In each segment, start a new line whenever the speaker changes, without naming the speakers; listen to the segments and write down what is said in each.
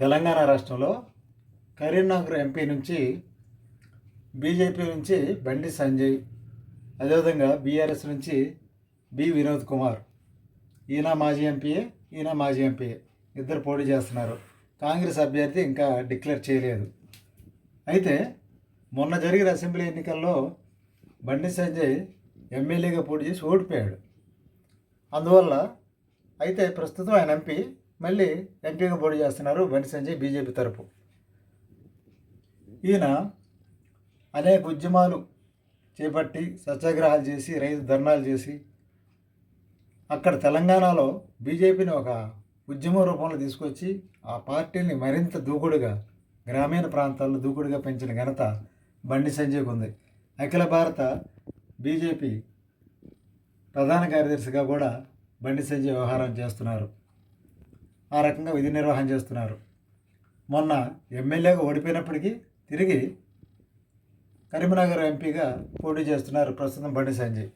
తెలంగాణ రాష్ట్రంలో కరీంనగర్ ఎంపీ నుంచి బీజేపీ నుంచి బండి సంజయ్ అదేవిధంగా బీఆర్ఎస్ నుంచి బి వినోద్ కుమార్. ఈయన మాజీ ఎంపీఏ ఈయన మాజీ ఎంపీఏ ఇద్దరు పోటీ చేస్తున్నారు. కాంగ్రెస్ అభ్యర్థి ఇంకా డిక్లేర్ చేయలేదు. అయితే మొన్న జరిగిన అసెంబ్లీ ఎన్నికల్లో బండి సంజయ్ ఎమ్మెల్యేగా పోటీ చేసి ఓడిపోయాడు. అందువల్ల అయితే ప్రస్తుతం ఆయన ఎంపీ మళ్ళీ ఎంపీగా పోటీ చేస్తున్నారు బండి సంజయ్ బీజేపీ తరపు. ఈయన అనేక ఉద్యమాలు చేపట్టి సత్యాగ్రహాలు చేసి రైతు ధర్నాలు చేసి అక్కడ తెలంగాణలో బీజేపీని ఒక ఉద్యమ రూపంలో తీసుకొచ్చి ఆ పార్టీని మరింత దూకుడుగా గ్రామీణ ప్రాంతాల్లో దూకుడుగా పెంచిన ఘనత బండి సంజయ్కి ఉంది. అఖిల భారత బీజేపీ ప్రధాన కార్యదర్శిగా కూడా బండి సంజయ్ వ్యవహారం చేస్తున్నారు. ఆ రకంగా విధి నిర్వహణ చేస్తున్నారు. మొన్న ఎమ్మెల్యేగా ఓడిపోయినప్పటికీ తిరిగి కరీంనగర్ ఎంపీగా పోటీ చేస్తున్నారు ప్రస్తుతం బండి సంజయ్.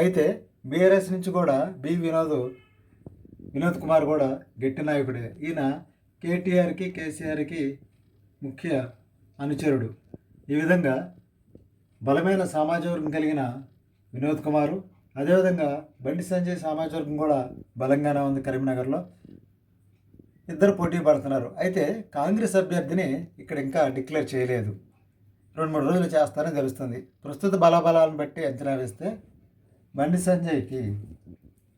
అయితే బీఆర్ఎస్ నుంచి కూడా బి వినోద్ వినోద్ కుమార్ కూడా గట్టి నాయకుడే. ఈయన కేటీఆర్కి కేసీఆర్కి ముఖ్య అనుచరుడు. ఈ విధంగా బలమైన సామాజిక వర్గం కలిగిన వినోద్ కుమారు అదేవిధంగా బండి సంజయ్ సామాజిక వర్గం కూడా బలంగానే ఉంది కరీంనగర్లో. ఇద్దరు పోటీ పడుతున్నారు. అయితే కాంగ్రెస్ అభ్యర్థిని ఇక్కడ ఇంకా డిక్లేర్ చేయలేదు. రెండు మూడు రోజులు చేస్తారని తెలుస్తుంది. ప్రస్తుత బలాబలాలను బట్టి అంచనా వేస్తే బండి సంజయ్కి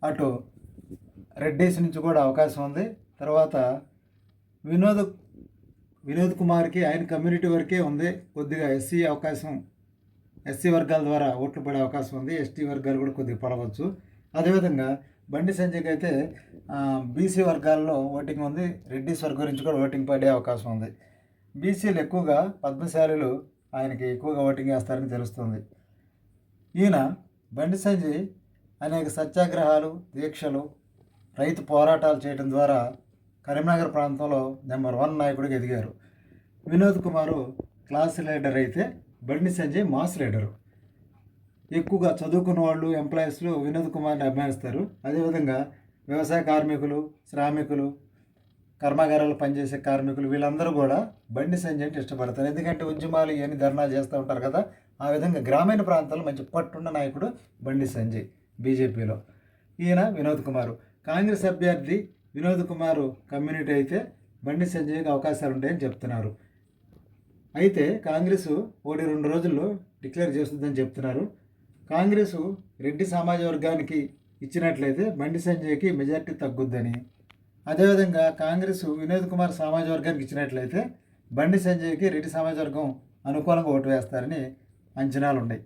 అటు రెడ్డీస్ నుంచి కూడా అవకాశం ఉంది. తర్వాత వినోద్ వినోద్ కుమార్కి ఆయన కమ్యూనిటీ వరకే ఉంది. కొద్దిగా ఎస్సీ అవకాశం ఎస్సీ వర్గాల ద్వారా ఓట్లు పడే అవకాశం ఉంది. ఎస్టీ వర్గాలు కూడా కొద్దిగా పడవచ్చు. అదేవిధంగా బండి సంజయ్కి అయితే బీసీ వర్గాల్లో ఓటింగ్ ఉంది. రెడ్డిస్ వర్గం గురించి కూడా ఓటింగ్ పడే అవకాశం ఉంది. బీసీలు ఎక్కువగా పద్మశాలులు ఆయనకి ఎక్కువగా ఓటింగ్ వేస్తారని తెలుస్తుంది. ఈయన బండి సంజయ్ అనేక సత్యాగ్రహాలు దీక్షలు రైతు పోరాటాలు చేయడం ద్వారా కరీంనగర్ ప్రాంతంలో నెంబర్ వన్ నాయకుడిగా ఎదిగారు. వినోద్ కుమారు క్లాస్ లీడర్ అయితే బండి సంజయ్ మాస్ లీడరు. ఎక్కువగా చదువుకున్న వాళ్ళు ఎంప్లాయీస్లు వినోద్ కుమార్ని అభిమానిస్తారు. అదేవిధంగా వ్యవసాయ కార్మికులు శ్రామికులు కర్మాగారాలు పనిచేసే కార్మికులు వీళ్ళందరూ కూడా బండి సంజయ్ అంటే ఇష్టపడతారు. ఎందుకంటే ఉద్యమాలు ఇవన్నీ ధర్నాలు చేస్తూ ఉంటారు కదా ఆ విధంగా గ్రామీణ ప్రాంతాల్లో మంచి పట్టున్న నాయకుడు బండి సంజయ్ బీజేపీలో. ఈయన వినోద్ కుమారు. కాంగ్రెస్ అభ్యర్థి వినోద్ కుమారు కమ్యూనిటీ అయితే బండి సంజయ్కి అవకాశాలు ఉంటాయని చెప్తున్నారు. అయితే కాంగ్రెస్ ఒకటి రెండు రోజుల్లో డిక్లేర్ చేస్తుందని చెప్తున్నారు. కాంగ్రెస్ రెడ్డి సమాజ వర్గానికి ఇచ్చినట్లయితే బండి సంజయ్కి మెజార్టీ తగ్గుద్దని. అదేవిధంగా కాంగ్రెస్ వినోద్ కుమార్ సమాజ వర్గానికి ఇచ్చినట్లయితే బండి సంజయ్కి రెడ్డి సమాజ వర్గం అనుకూలంగా ఓటు వేస్తారని అంచనాలు ఉన్నాయి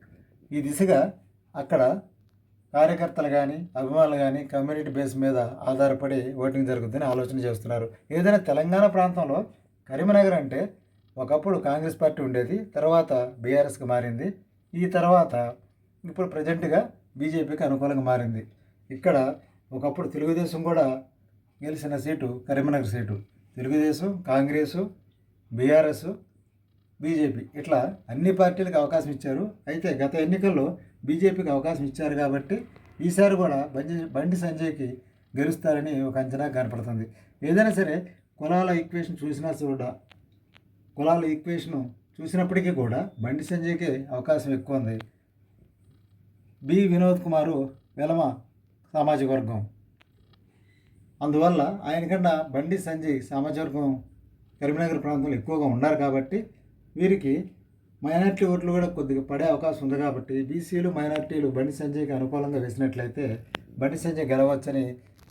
ఈ దిశగా అక్కడ కార్యకర్తలు కానీ అభిమానులు కానీ కమ్యూనిటీ బేస్ మీద ఆధారపడి ఓటింగ్ జరుగుతుందని ఆలోచన చేస్తున్నారు. ఏదైనా తెలంగాణ ప్రాంతంలో కరీంనగర్ అంటే ఒకప్పుడు కాంగ్రెస్ పార్టీ ఉండేది తర్వాత బీఆర్ఎస్కి మారింది. ఈ తర్వాత ఇప్పుడు ప్రజెంట్గా బీజేపీకి అనుకూలంగా మారింది. ఇక్కడ ఒకప్పుడు తెలుగుదేశం కూడా గెలిచిన seat Karimnagar seat. Telugu Desam Congress BRS BJP ఇట్లా అన్ని పార్టీలకు అవకాశం ఇచ్చారు. అయితే గత ఎన్నికల్లో బీజేపీకి అవకాశం ఇచ్చారు కాబట్టి ఈసారి కూడా బండి బండి సంజయ్కి గెలుస్తారని ఒక అంచనా కనపడుతుంది. ఏదైనా సరే కులాల ఈక్వేషన్ చూసినా కూడా కులాల ఈక్వేషను చూసినప్పటికీ కూడా బండి సంజయ్కి అవకాశం ఎక్కువ ఉంది. బి. వినోద్ కుమారు వెలమ సామాజిక వర్గం. అందువల్ల ఆయనకన్నా బండి సంజయ్ సామాజిక వర్గం కరీంనగర్ ప్రాంతంలో ఎక్కువగా ఉన్నారు కాబట్టి వీరికి మైనార్టీ ఓట్లు కూడా కొద్దిగా పడే అవకాశం ఉంది కాబట్టి బీసీలు మైనార్టీలు బండి సంజయ్కి అనుకూలంగా వేసినట్లయితే బండి సంజయ్ గెలవచ్చని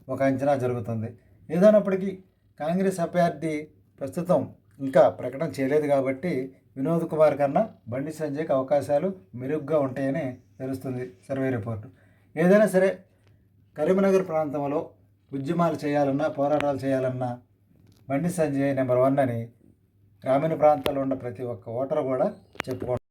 ఒక అంచనా జరుగుతుంది. ఏదైనప్పటికీ కాంగ్రెస్ అభ్యర్థి ప్రస్తుతం ఇంకా ప్రకటన చేయలేదు కాబట్టి వినోద్ కుమార్ కన్నా బండి సంజయ్కి అవకాశాలు మెరుగ్గా ఉంటాయని తెలుస్తుంది సర్వే రిపోర్టు. ఏదైనా సరే కరీంనగర్ ప్రాంతంలో ఉద్యమాలు చేయాలన్నా పోరాటాలు చేయాలన్నా బండి సంజయ్ నెంబర్ వన్ అని గ్రామీణ ప్రాంతాల్లో ఉన్న ప్రతి ఒక్క ఓటరు కూడా చెప్పుకుంటారు